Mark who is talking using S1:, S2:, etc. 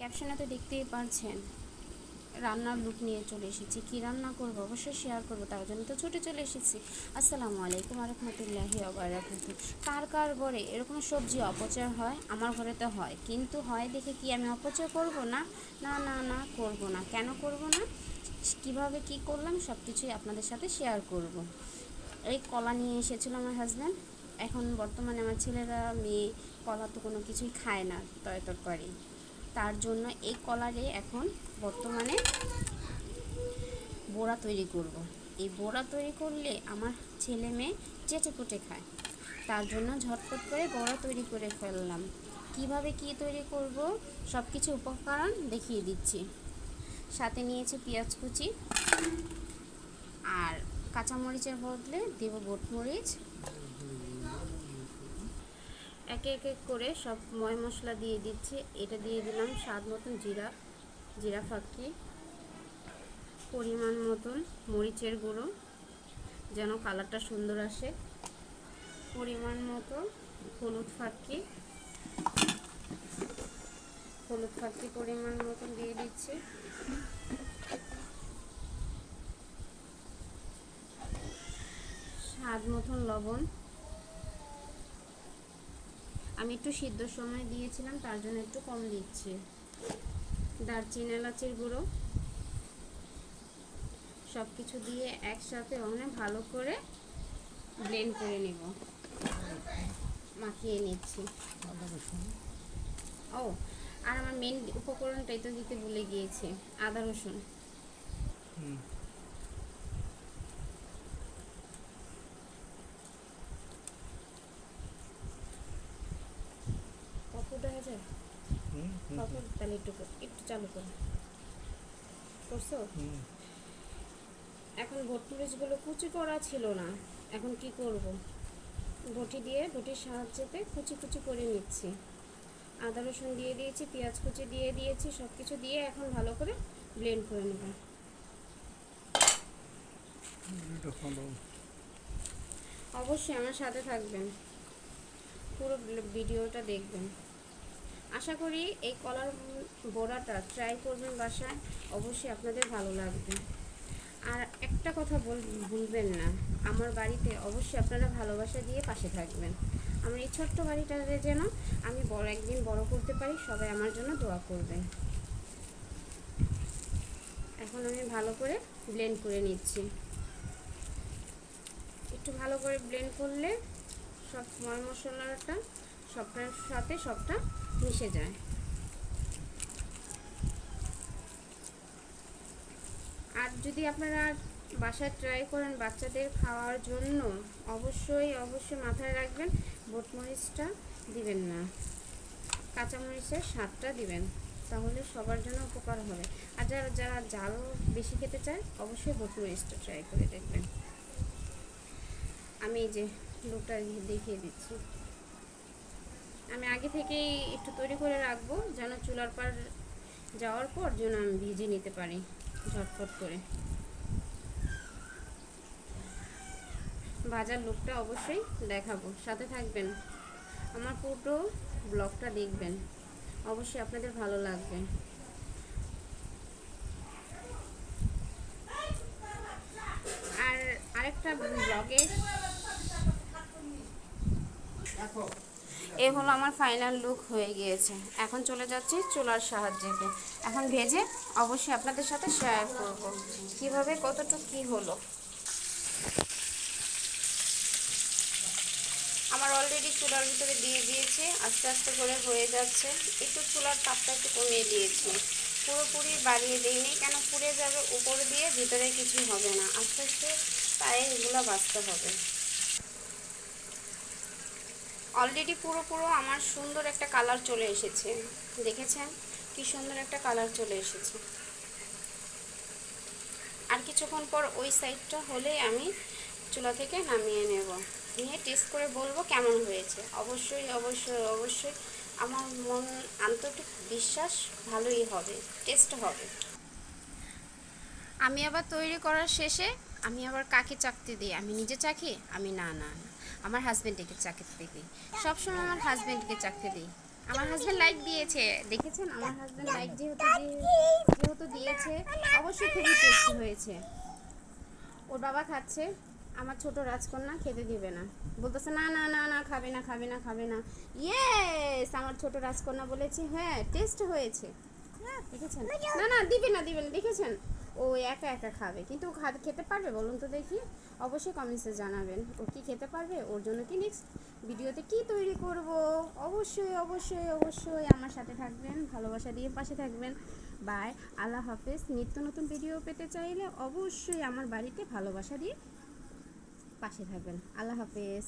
S1: ক্যাপশনে তো দেখতেই পারছেন রান্নার লুক নিয়ে চলে এসেছি। কি রান্না করব? অবশ্যই শেয়ার করব, তার জন্য তো ছুটে চলে এসেছি। আসসালামু আলাইকুম রহমতুল্লাহি আবরাকাতু কার কার ঘরে এরকম সবজি অপচয় হয়? আমার ঘরে তো হয়, কিন্তু হয় দেখে কি আমি অপচয় করব না? না না না, করব না। কেন করব না? কীভাবে কি করলাম? সব কিছুই আপনাদের সাথে শেয়ার করব। এই কলা নিয়ে এসেছিল আমার হাজব্যান্ড এখন বর্তমানে আমার ছেলেরা, মেয়ে, কলা তো কোনো কিছুই খায় না তয় তরকারি তার জন্য এই কলারে এখন বর্তমানে বড়া তৈরি করব। এই বড়া তৈরি করলে আমার ছেলে মেয়ে চেটে কুটে খায়। তার জন্য ঝটপট করে বড়া তৈরি করে ফেললাম। কীভাবে কি তৈরি করব? সব কিছু উপকরণ দেখিয়ে দিচ্ছি। সাথে নিয়েছি পেঁয়াজ কুচি আর কাঁচামরিচের বদলে দেব গোটমরিচ। এক এক করে সব ময় মশলা দিয়ে দিচ্ছি। এটা দিয়ে দিলাম স্বাদ মতন জিরা জিরা ফাঁকি, পরিমাণ মতন মরিচের গুঁড়ো, যেন কালারটা সুন্দর আসে। পরিমাণ মতো হলুদ ফাঁকি হলুদ ফাঁকি পরিমাণ মতন দিয়ে দিচ্ছি। স্বাদ মতন লবণ আমি একটু সিদ্ধ সময় দিয়েছিলাম, তার জন্য একটু কম দিচ্ছি। দারচিনি, এলাচের গুঁড়ো সব কিছু দিয়ে একসাথে অনেক ভালো করে ব্লেন্ড করে নেব। মাখিয়ে নিচ্ছি। ও, আর আমার মেন উপকরণটাই তো দিতে ভুলে গিয়েছে, আদা রসুন। কতটা যায় তাহলে একটু একটু চালু করো। করছ? এখন ভটমরিচগুলো কুচি করা ছিল না। এখন কি করব? বটি দিয়ে বটির সাহায্যেতে কুচি কুচি করে নিচ্ছি। আদা রসুন দিয়ে দিয়েছি পেঁয়াজ কুচি দিয়ে দিয়েছি সব কিছু দিয়ে এখন ভালো করে ব্লেন্ড করে নেব। অবশ্যই আমার সাথে থাকবেন। পুরো ভিডিওটা দেখবেন। আশা করি এই কলার বড়াটা ট্রাই করবেন বাসায়, অবশ্যই আপনাদের ভালো লাগবে। আর একটা কথা বল, ভুলবেন না, আমার বাড়িতে অবশ্যই আপনারা ভালোবাসা দিয়ে পাশে থাকবেন। আমার এই ছোট্ট বাড়িটাতে যেন আমি বড়, একদিন বড় করতে পারি, সবাই আমার জন্য দোয়া করবে। এখন আমি ভালো করে ব্লেন্ড করে নিচ্ছি। একটু ভালো করে ব্লেন্ড করলে সব ময় মশলাটা সবটার সাথে সবটা মিশে যায়। আর যদি আপনারা বাসায় ট্রাই করেন বাচ্চাদের খাওয়ার জন্য, অবশ্যই অবশ্যই মাথায় রাখবেন বটমরিচটা দিবেন না। কাঁচামরিচের স্বাদটা দিবেন, তাহলে সবার জন্য উপকার হবে। আর যারা যারা জাল বেশি খেতে চায়, অবশ্যই বটমরিচটা ট্রাই করে দেখবেন। আমি এই যে লোকটা দেখিয়ে দিচ্ছি। আমি আগে থেকেই একটু তৈরি করে রাখব, যেন চুলার পার যাওয়ার পর যেন আমি ভিজে নিতে পারি ঝটফট করে। ভাজার লুকটা অবশ্যই দেখাবো, সাথে থাকবেন। আমার পুরো ব্লগটা দেখবেন, অবশ্যই আপনাদের ভালো লাগবে। আর আরেকটা ব্লগে এ হলো আমার ফাইনাল লুক হয়ে গিয়েছে। এখন চলে যাচ্ছি চুলার সাহায্যে। এখন ভেজে অবশ্যই আপনাদের সাথে শেয়ার করব। কীভাবে, কতটুকু, কি হলো? আমার অলরেডি চুলার ভিতরে দিয়ে দিয়েছি। আস্তে আস্তে করে হয়ে যাচ্ছে। একটু চুলার তাপটা একটু কমিয়ে দিয়েছি। পুরোপুরি বাড়িয়ে দিইনি, কেন পুড়ে যাবে উপর দিয়ে, ভিতরে কিছু হবে না। আস্তে আস্তে পায়ে এগুলো বাঁচতে হবে। অলরেডি পুরো পুরো আমার সুন্দর একটা কালার চলে এসেছে। দেখেছেন? কি সুন্দর একটা কালার চলে এসেছে। আর কিছুক্ষণ পর ওই সাইডটা হলেই আমি চুলা থেকে নামিয়ে নেব। নিয়ে টেস্ট করে বলব কেমন হয়েছে। অবশ্যই অবশ্যই অবশ্যই আমার মন আন্তরিক বিশ্বাস ভালোই হবে টেস্ট হবে। আমি আবার তৈরি করার শেষে আমি আবার কাকে চাকতে দিই? আমি নিজে চাকি? আমি না না না। আমার হাজব্যান্ডকে চাকতে দিই সবসময় আমার হাজব্যান্ডকে চাকতে দিই আমার হাজবেন্ড লাইক দিয়েছে, দেখেছেন? আমার হাজবেন্ড লাইক যেহেতু যেহেতু দিয়েছে, অবশ্যই খুবই টেস্টি হয়েছে। ওর বাবা খাচ্ছে, আমার ছোট রাজকন্যা খেতে দিবে না। বলতেছে, না না না না, খাবে না খাবে না খাবে না। ইয়েস আমার ছোট রাজকন্যা বলেছে হ্যাঁ টেস্ট হয়েছে। দেখেছেন? না না, দিবে না দিবে না। দেখেছেন? ও একা একা খাবে। কিন্তু ও খেতে পারবে বলুন তো দেখি। অবশ্যই কমেন্টসে জানাবেন। ও কি খেতে পারবে? ওর জন্য কি নেক্সট ভিডিওতে কি তৈরি করব? অবশ্যই অবশ্যই অবশ্যই আমার সাথে থাকবেন, ভালোবাসা দিয়ে পাশে থাকবেন। বাই আল্লাহ হাফেজ। নিত্য নতুন ভিডিও পেতে চাইলে অবশ্যই আমার বাড়িতে ভালোবাসা দিয়ে পাশে থাকবেন। আল্লাহ হাফেজ।